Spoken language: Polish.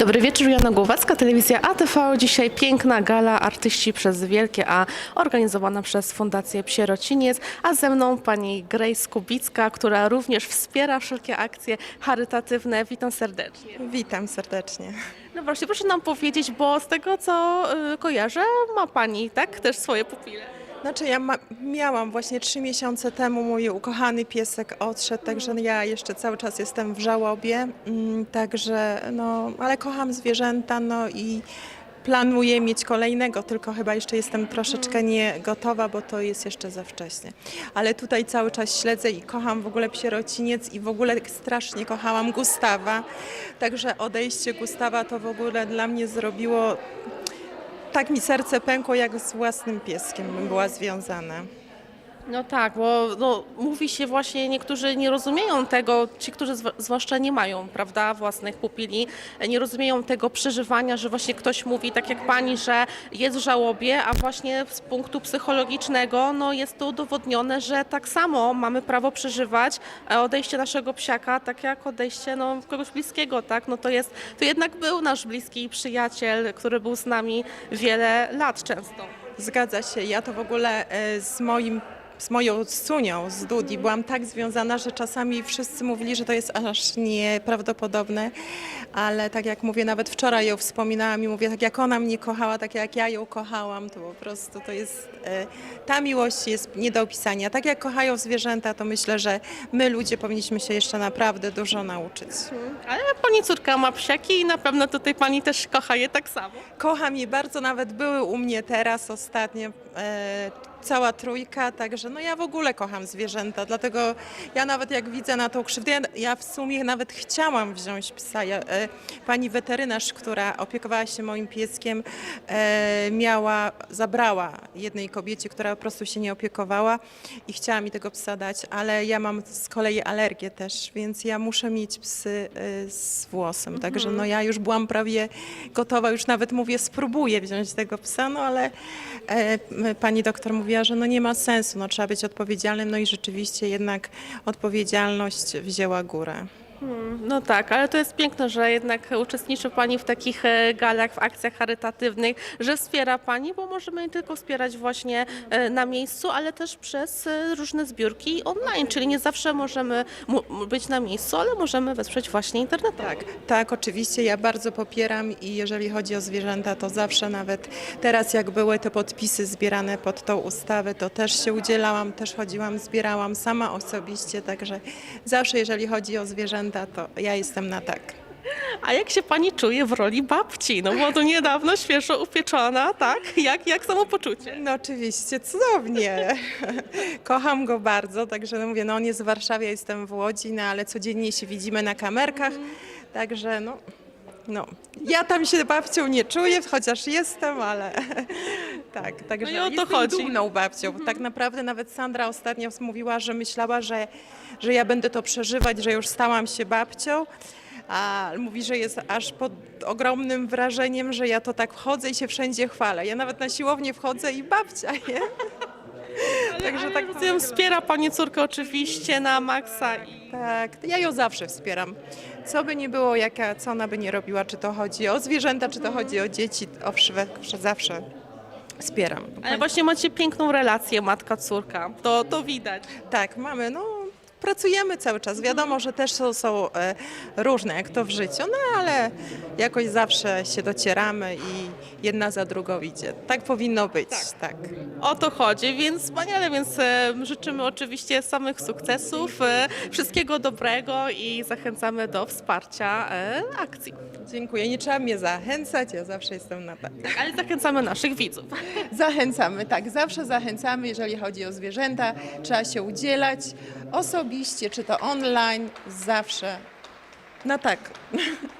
Dobry wieczór, Jana Głowacka, telewizja ATV. Dzisiaj piękna gala Artyści przez Wielkie A, organizowana przez Fundację Psierociniec, a ze mną pani Grace Kubicka, która również wspiera wszelkie akcje charytatywne. Witam serdecznie. Witam serdecznie. No właśnie, proszę nam powiedzieć, bo z tego co y, kojarzę, ma pani, tak, też swoje pupile. Znaczy ja ma, miałam właśnie trzy miesiące temu mój ukochany piesek odszedł, także ja jeszcze cały czas jestem w żałobie, mm, także no, ale kocham zwierzęta, no i planuję mieć kolejnego, tylko chyba jeszcze jestem troszeczkę nie gotowa, bo to jest jeszcze za wcześnie. Ale tutaj cały czas śledzę i kocham w ogóle psierociniec i w ogóle strasznie kochałam Gustawa, także odejście Gustawa to w ogóle dla mnie zrobiło tak mi serce pękło, jak z własnym pieskiem bym była związana. No tak, bo no, mówi się właśnie, niektórzy nie rozumieją tego, ci, którzy zwłaszcza nie mają, prawda, własnych pupili, nie rozumieją tego przeżywania, że właśnie ktoś mówi, tak jak pani, że jest w żałobie, a właśnie z punktu psychologicznego, no jest to udowodnione, że tak samo mamy prawo przeżywać e, odejście naszego psiaka, tak jak odejście no, kogoś bliskiego, tak, no to jest, to jednak był nasz bliski przyjaciel, który był z nami wiele lat często. Zgadza się, ja to w ogóle e, z moim z moją Sunią, z Dudi, byłam tak związana, że czasami wszyscy mówili, że to jest aż nieprawdopodobne, ale tak jak mówię, nawet wczoraj ją wspominałam i mówię, tak jak ona mnie kochała, tak jak ja ją kochałam, to po prostu to jest, e, ta miłość jest nie do opisania. Tak jak kochają zwierzęta, to myślę, że my ludzie powinniśmy się jeszcze naprawdę dużo nauczyć. Ale pani córka ma psiaki i na pewno tutaj pani też kocha je tak samo. Kocham je bardzo, nawet były u mnie teraz ostatnio cała trójka, także no ja w ogóle kocham zwierzęta, dlatego ja nawet jak widzę na tą krzywdę, ja, ja w sumie nawet chciałam wziąć psa. Ja, e, pani weterynarz, która opiekowała się moim pieskiem, e, miała, zabrała jednej kobiecie, która po prostu się nie opiekowała i chciała mi tego psa dać, ale ja mam z kolei alergię też, więc ja muszę mieć psy e, z włosem, także no ja już byłam prawie gotowa, już nawet mówię, spróbuję wziąć tego psa, no ale e, pani doktor mówiła, że no nie ma sensu, no trzeba być odpowiedzialnym, no i rzeczywiście jednak odpowiedzialność wzięła górę. Hmm, No tak, ale to jest piękne, że jednak uczestniczy Pani w takich e, galach, w akcjach charytatywnych, że wspiera Pani, bo możemy nie tylko wspierać właśnie e, na miejscu, ale też przez e, różne zbiórki online, czyli nie zawsze możemy być na miejscu, ale możemy wesprzeć właśnie internetowo. Tak, tak, oczywiście ja bardzo popieram i jeżeli chodzi o zwierzęta, to zawsze nawet teraz jak były te podpisy zbierane pod tą ustawę, to też się udzielałam, też chodziłam, zbierałam sama osobiście, także zawsze jeżeli chodzi o zwierzęta, to ja jestem na tak. A jak się Pani czuje w roli babci? No bo to niedawno świeżo upieczona, tak? Jak, jak samopoczucie? No oczywiście, cudownie. Kocham go bardzo, także no mówię, no on jest w Warszawie, ja jestem w Łodzi, no ale codziennie się widzimy na kamerkach, także no, no. Ja tam się babcią nie czuję, chociaż jestem, ale tak, także No i o to jestem chodzi. dumną babcią. Tak naprawdę nawet Sandra ostatnio mówiła, że myślała, że, że ja będę to przeżywać, że już stałam się babcią. A mówi, że jest aż pod ogromnym wrażeniem, że ja to tak wchodzę i się wszędzie chwalę. Ja nawet na siłownię wchodzę i babcia, nie? Także tak Rozumiem, wspiera Pani córkę oczywiście na maksa i Tak, ja ją zawsze wspieram. Co by nie było, jaka, co ona by nie robiła, czy to chodzi o zwierzęta, czy to chodzi o dzieci, owsze, zawsze wspieram. Ale właśnie macie piękną relację matka-córka. To, to widać. Tak, mamy, no pracujemy cały czas. Wiadomo, że też są, są e, różne, jak to w życiu, no ale jakoś zawsze się docieramy i jedna za drugą idzie. Tak powinno być, tak. O to chodzi, więc wspaniale, więc e, życzymy oczywiście samych sukcesów, e, wszystkiego dobrego i zachęcamy do wsparcia akcji. Dziękuję. Nie trzeba mnie zachęcać, ja zawsze jestem na tak. Tak, ale zachęcamy naszych widzów. Zachęcamy, tak, zawsze zachęcamy, jeżeli chodzi o zwierzęta, trzeba się udzielać osobiście, czy to online, zawsze. No tak.